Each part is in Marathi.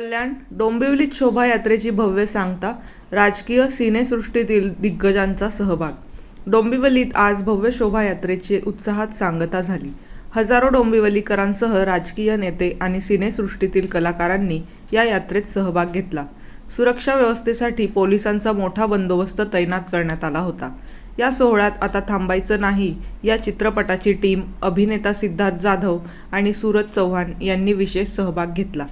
कल्याण डोंबिवलीत शोभायात्रेची भव्य सांगता राजकीय सिनेसृष्टीतील दिग्गजांचा सहभाग. डोंबिवलीत आज भव्य शोभायात्रेची उत्साहात सांगता झाली. हजारो डोंबिवलीकरांसह राजकीय नेते आणि सिनेसृष्टीतील कलाकारांनी या यात्रेत सहभाग घेतला. सुरक्षा व्यवस्थेसाठी पोलिसांचा मोठा बंदोबस्त तैनात करण्यात आला होता. या सोहळ्यात आता थांबायचं नाही या चित्रपटाची टीम अभिनेता सिद्धार्थ जाधव आणि सूरज चव्हाण यांनी विशेष सहभाग घेतला.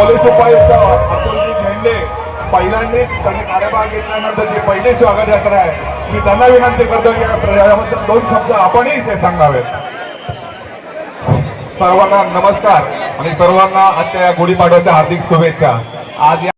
पोलीस उपायुक्त अतुलजी झेंडे पहिल्यांनीच त्यांनी कार्यभार घेतल्यानंतर जी पहिली स्वागत यात्रा आहे मी त्यांना विनंती करतो की याबद्दल दोन शब्द आपणही ते सांगावेत. सर्वांना नमस्कार आणि सर्वांना आजच्या या गुढीपाडव्याच्या हार्दिक शुभेच्छा. आज या